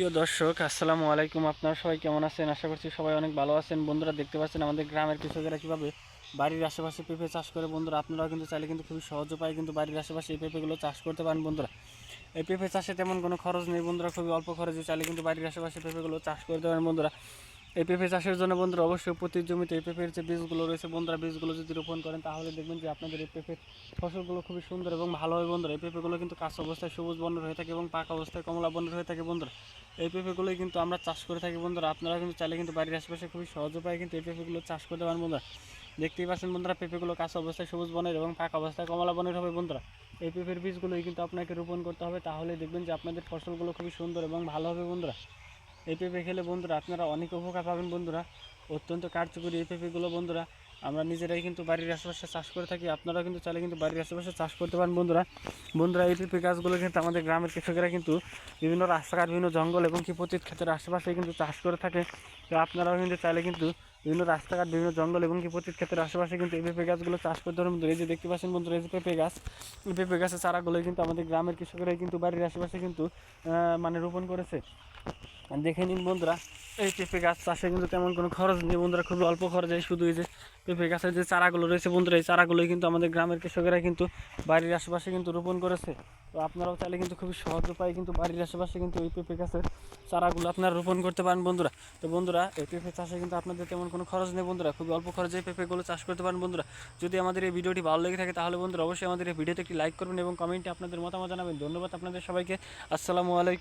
প্রিয় দর্শক, আসসালামু আলাইকুম। আপনারা সবাই কেমন আছেন? আশা করছি সবাই অনেক ভালো আছেন। বন্ধুরা, দেখতে পাচ্ছেন আমাদের গ্রামের কৃষকেরা কীভাবে বাড়ির আশেপাশে পেঁপে চাষ করে। বন্ধুরা, আপনারাও কিন্তু চাইলে কিন্তু খুবই সহজ উপায় কিন্তু বাড়ির আশেপাশে এই পেঁপেগুলো চাষ করতে পারেন, বন্ধুরা। এই পেঁপে চাষে তেমন কোনো খরচ নেই, বন্ধুরা। খুবই অল্প খরচে চাইলে কিন্তু বাড়ির আশেপাশে পেঁপেগুলো চাষ করতে পারেন, বন্ধুরা। এই পেঁপে চাষের জন্য বন্ধুরা অবশ্যই প্রতি জমিতে এই পেঁপের যে বীজগুলো রয়েছে, বন্ধুরা বীজগুলো যদি রোপণ করেন, তাহলে দেখবেন যে আপনাদের এই পেঁপের ফসলগুলো খুবই সুন্দর এবং ভালো হয় বন্ধুরা। এই পেঁপেগুলো কিন্তু কাঁচা অবস্থায় সবুজ বর্ণের হয়ে থাকে এবং পাকা অবস্থায় কমলা বর্ণের হয়ে থাকে বন্ধুরা। এই পেঁপেগুলোই কিন্তু আমরা চাষ করে থাকি বন্ধুরা। আপনারা কিন্তু চাইলে কিন্তু বাড়ির আশেপাশে খুবই সহজ উপায়ে কিন্তু এই পেঁপেগুলো চাষ করতে পারেন বন্ধুরা। দেখতেই পাচ্ছেন বন্ধুরা পেঁপেগুলো কাঁচা অবস্থায় সবুজ বনের এবং পাকা অবস্থায় কমলা বনের হবে বন্ধুরা। এই পেঁপের বীজগুলোই কিন্তু আপনাকে রোপণ করতে হবে তাহলে দেখবেন যে আপনাদের ফসলগুলো খুবই সুন্দর এবং ভালো হবে বন্ধুরা। এই পেঁপে খেলে বন্ধুরা, আপনারা অনেক উপকার পাবেন বন্ধুরা। অত্যন্ত কার্যকরী এই পেঁপেগুলো বন্ধুরা। আমরা নিজেরাই কিন্তু বাড়ির আশেপাশে চাষ করে থাকি। আপনারাও কিন্তু চাইলে কিন্তু বাড়ির আশেপাশে চাষ করতে পারেন বন্ধুরা। বন্ধুরা এই পেঁপে গাছগুলো কিন্তু আমাদের গ্রামের কৃষকেরা কিন্তু বিভিন্ন রাস্তাঘাট, বিভিন্ন জঙ্গল এবং কি পতিত ক্ষেতের আশেপাশে কিন্তু চাষ করে থাকে। তো আপনারাও কিন্তু চাইলে কিন্তু বিভিন্ন রাস্তাঘাট, বিভিন্ন জঙ্গল এবং কি পতিত ক্ষেতের আশেপাশে কিন্তু এই পেঁপে গাছগুলো চাষ করতে পারেন বন্ধুরা। এই যে দেখতে পাচ্ছেন বন্ধুরা, এই যে পেঁপে গাছ। এই পেঁপে গাছের চারাগুলো কিন্তু আমাদের গ্রামের কৃষকেরাই কিন্তু বাড়ির আশেপাশে কিন্তু মানে রোপণ করেছে। দেখে নিন বন্ধুরা, এই পেঁপে গাছ চাষে কিন্তু তেমন কোনো খরচ নেই বন্ধুরা, খুবই অল্প খরচে শুধু এই যে পেঁপে গাছের যে চারাগুলো রয়েছে বন্ধুরা, এই চারাগুলোই কিন্তু আমাদের গ্রামের কৃষকেরা কিন্তু বাড়ির আশেপাশে কিন্তু রোপণ করেছে। তো আপনারাও চাইলে কিন্তু খুবই সহজ উপায়ে কিন্তু বাড়ির আশেপাশে কিন্তু এই পেঁপে গাছের চারাগুলো আপনারা রোপণ করতে পারেন বন্ধুরা। তো বন্ধুরা, এই পেঁপে চাষে কিন্তু আপনাদের তেমন কোনো খরচ নেই বন্ধুরা, খুবই অল্প খরচে এই পেঁপেগুলো চাষ করতে পারেন বন্ধুরা। যদি আমাদের এই ভিডিওটি ভালো লেগে থাকে তাহলে বন্ধুরা, অবশ্যই আমাদের এই ভিডিওতে একটি লাইক করবেন এবং কমেন্টে আপনাদের মতামত জানাবেন। ধন্যবাদ আপনাদের সবাইকে। আসসালামু আলাইকুম।